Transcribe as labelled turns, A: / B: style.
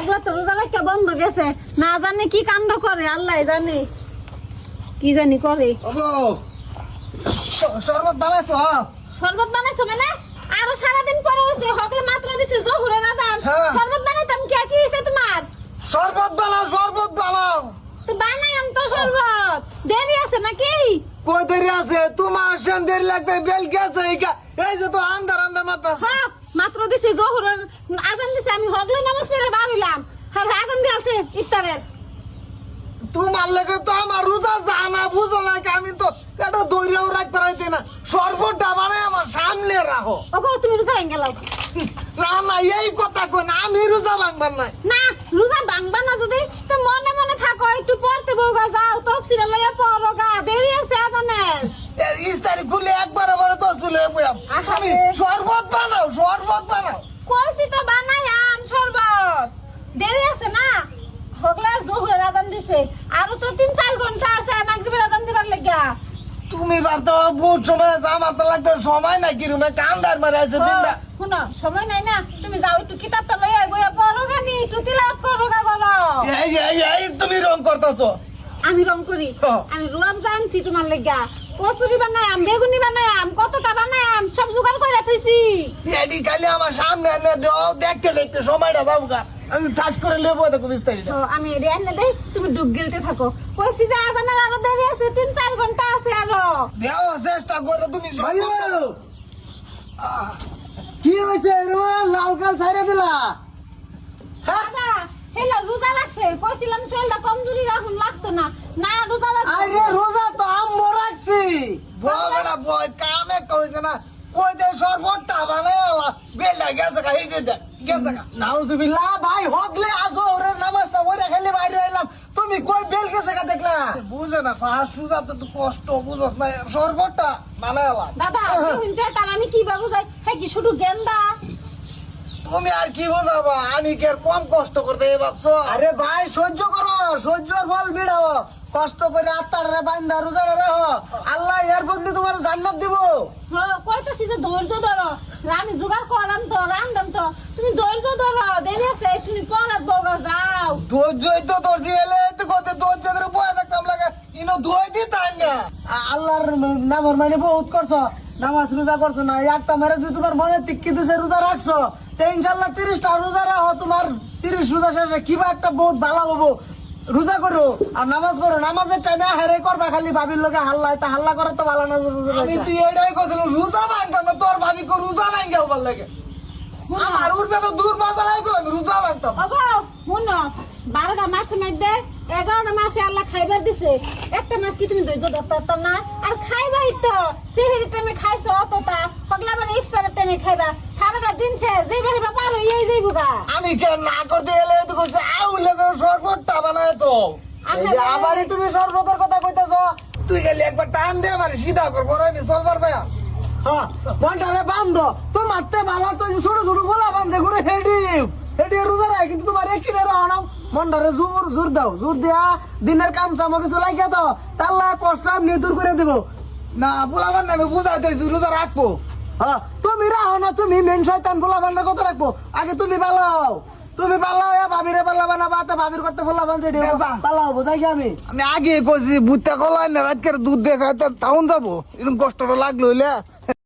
A: পাগলা তো রোজা রাখতে বন্ধ গেছে। না জানে কি কাণ্ড করে আল্লাহ জানে। কি জানি করে।
B: শরবত বানাইছো হ্যাঁ?
A: শরবত বানাইছো মানে? আরও সারাদিন পরে হয়েছে হকলে মাত্র দিছে জহুরে না জান
B: হ্যাঁ।
A: শরবত বানাইতাম কি কি হয়েছে তোমার?
B: শরবত বানাও শরবত বানাও।
A: তো বানাইম তো শরবত। দেরি আছে নাকি?
B: কই দেরি আছে? তোমার সেন দেরি লাগবে বেল গেছে এই যে তো আন্দার আন্দার মাত্র
A: হ্যাঁ মাত্র দিছে জহুরের আজান দিছে আমি হগলে নামাজ পড়ে বাড়িলাম আর আজান দিয়েছে ইফতারের
B: তোমার লাগে তো আমার রোজা জানা বুঝো না আমি তো এটা দৌড়েও রাখতে পারাইতে না। শরবতটা বানাই আমার সামনে রাখো।
A: ওগো তুমি রোজা ভেঙে গেলাও
B: না না এই কথা কই না আমি রোজা ভাঙবার নাই।
A: না রোজা ভাঙবা না যদি তো মনে মনে থাকো একটু পড়তে বউগা যাও তফসিলে লইয়া পড়ো গা দেরি আছে আজানের।
B: এর ইস্তারি খুলে একবার আবার দশ খুলে
A: আহা
B: আমি।
A: রে।
B: শরবত বানাও শরবত বানাও।
A: কইছি তো বানাই আম শরবত দেরি আছে না হগলা দিছে আরও তো তিন চার ঘণ্টা আছে মাগরিবের আজান দিবার লাগিয়া
B: তুমি বার্তা বহুত সময় আছে আমার তো লাগতে সময় নাই কি রুমে কান্দার মারে আছে দিনটা।
A: শুনো সময় নাই না তুমি যাও একটু কিতাবটা লইয়া বইয়া পড়ো গানি একটু তিলাওয়াত করো গা বলো।
B: এই এই এই তুমি রং করতেছো।
A: আমি রং করি। আমি রুয়াব জানছি তোমার লেগা। কচুরি বানায়াম বেগুনি বানায়াম কতটা বানায়াম সব জোগাড় করে থইছি।
B: এডি খালি আমার সামনে এনে দাও দেখতে দেখতে সময়টা যাব গা। আমি ঠাস করে লেবো দেখো বিস্তারিত।
A: আমি রেনে দেই তুমি ডুব গিলতে থাকো। কইছি যে আজানের আরও দেরি আছে তিন চার ঘণ্টা আছে আরও।
B: দেওয়া চেষ্টা করে তুমি
C: কি হয়েছে রুমাল লাল কাল ছাইরা দিলা।
A: দাদা হেলা রোজা লাগছে। কইছিলাম শরীরটা কমজোরি রাখুন লাগতো না। না রোজা লাগছে।
C: আরে রোজা তো আম্মু রাখছি।
B: বড়া বয় কামে কইছে না। কই দে সর্বটা মানে বেলা গেছে গা এই যে দেখ গেছে গা।
C: নাউজুবিল্লাহ ভাই হকলে আজ ওরে নামাজটা ওরে খালি বাইরে এলাম তুমি কই বেল গেছে কা দেখলা?
B: বুঝে না সুজা তো কষ্ট বুঝস না সর্বটা
A: তার আমি কি বাবু যাই কি শুধু গেন্দা?
B: তুমি আর কি বোঝাবা? আমি কি আর কম কষ্ট করতে ভাবছ?
C: আরে ভাই সহ্য করো সহ্যর ফল বিড়াও কষ্ট করে আত্মারে বান্দা রোজা রাখো। আল্লাহ এর বন্ধু তোমার জান্নাত দিব।
A: কইতাছি যে ধৈর্য ধরো। আমি জোগাড় করলাম তো রান্ধলাম তো। তুমি ধৈর্য ধরো দেরি আছে তুমি পড়াত বগা যাও।
B: ধৈর্যই তো তোর যে এলে তো কত ধৈর্য ধরে বয়ে থাকতাম লাগে। ইনো ধুয়ে দিতাম না?
C: আ- আল্লাহর নামর মানে বহুত করছ। নামাজ রোজা করছ না একটা মারে যদি তোমার মনে তিক্কি দিছে রোজা রাখছো তো ইনশাল্লাহ তিরিশটা রোজা রাখো। তোমার তিরিশ রোজা শেষে কিবা একটা বহুত ভালো হব। রোজা করো আর নামাজ পড়ো। নামাজের টাইমে হেরে করবা খালি ভাবির লোকে হাল্লা তা হাল্লা করার তো ভালো না রোজা
B: আমি। তুই এটাই কইছিলাম রোজা ভাঙতাম না তোর ভাবি কো রোজা ভাঙে ভালো লাগে। আমার উঠবে তো দূর বাজা লাগে আমি রোজা ভাঙতাম।
A: ওগো শুনো বারোটা মাসের মধ্যে এগারোটা মাসে আল্লাহ খাইবার দিছে। একটা মাস কি তুমি ধৈর্য ধরতে পারতাম না? আর খাইবাই তো। সেহের টাইমে খাইছো অতটা। পগলা মানে ইফতারের টাইমে খাইবা। সারাটা দিন শেষ যেই বাড়ি বা পার হইয়াই যাইবো গা।
B: আমি কেন না করতে এলে তো কইছে আউ লাগে সর্বটা বানায় তো।
C: এই যে আবারই তুমি সর্বতের কথা কইতেছো
B: তুই গেলি একবার টান দে মানে সিধা কর বড় আমি চলবার পায়া
C: হ্যাঁ মনটারে বান্ধ। তো মারতে ভালো তো ছোট ছোট গোলা বান্ধে ঘুরে হেডি। হেডি রোজা রাখ কিন্তু তোমার একই রে রাও না। মনটারে জোর জোর দাও জোর দিয়া দিনের কাম চামো কিছু লাগিয়ে দাও। তাহলে কষ্ট আমি দূর করে দেবো।
B: না বলাবার না আমি বুঝাই দিয়েছি রোজা রাখব।
C: তুমি রাহো না তুমি মেন শয়তান ফোলা ভান্ডার কত রাখব? আগে তুমি পালাও। তুমি পালাও এ ভাবির পাল্লা বানাবা বাতা ভাবির করতে ফোলা বানছে
B: বেজা।
C: পালাও বোঝাই কি আমি?
B: আমি আগে কইছি বুঝতে কলাই না রাতকে দুধ দেখাতে টাউন যাব। এরকম কষ্টটা লাগল হইলে।